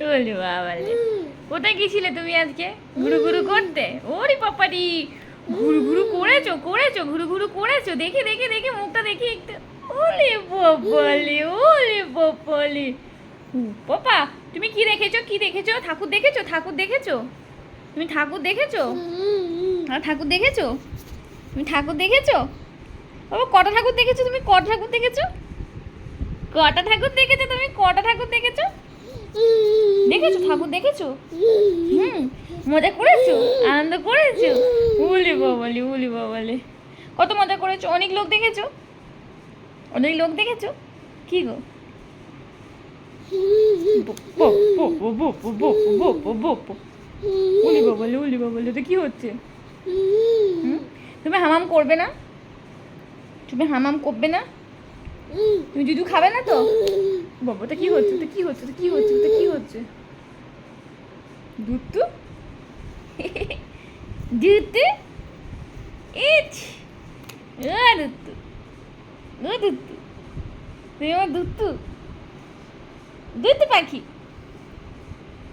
বলি বাবা রে। কোথায় গেছিলে তুমি আজকে? ঘুরু ঘুরু করতে? ওরে পাপারি। ঘুরু ঘুরু করেছ করেছ ঘুরু ঘুরু করেছ। দেখে দেখে দেখে মুখটা দেখি একটু। ওলে বাবালে ওলে বাবালে উ, পাপা তুমি কি দেখেছ? কি দেখেছ? ঠাকুর দেখেছ? ঠাকুর দেখেছ? তুমি ঠাকুর দেখেছ? আর ঠাকুর দেখেছ? তুমি ঠাকুর দেখেছ? বাবা কটা ঠাকুর দেখেছ তুমি? কটা ঠাকুর দেখেছ? কটা ঠাকুর দেখেছ তুমি কটা ঠাকুর দেখেছ দেখেছ ঠাকুর দেখেছ হুম মজা করেছ আনন্দ করেছ উলি বলি উলি বলি কত মজা করেছ অনেক লোক দেখেছ অনেক লোক দেখেছ কি গো উলি বাবালি উলি বাবালি তো কি হচ্ছে তুমি হামাম করবে না তুমি হামাম করবে না তুমি দুধু খাবে না তো? বাবা ওটা কি হচ্ছে? ওটা কি হচ্ছে? ওটা কি হচ্ছে? ওটা কি হচ্ছে? দুধ দুধ ইচ! দুধ দুধ তুমি আমার দুধ দুধ পাখি।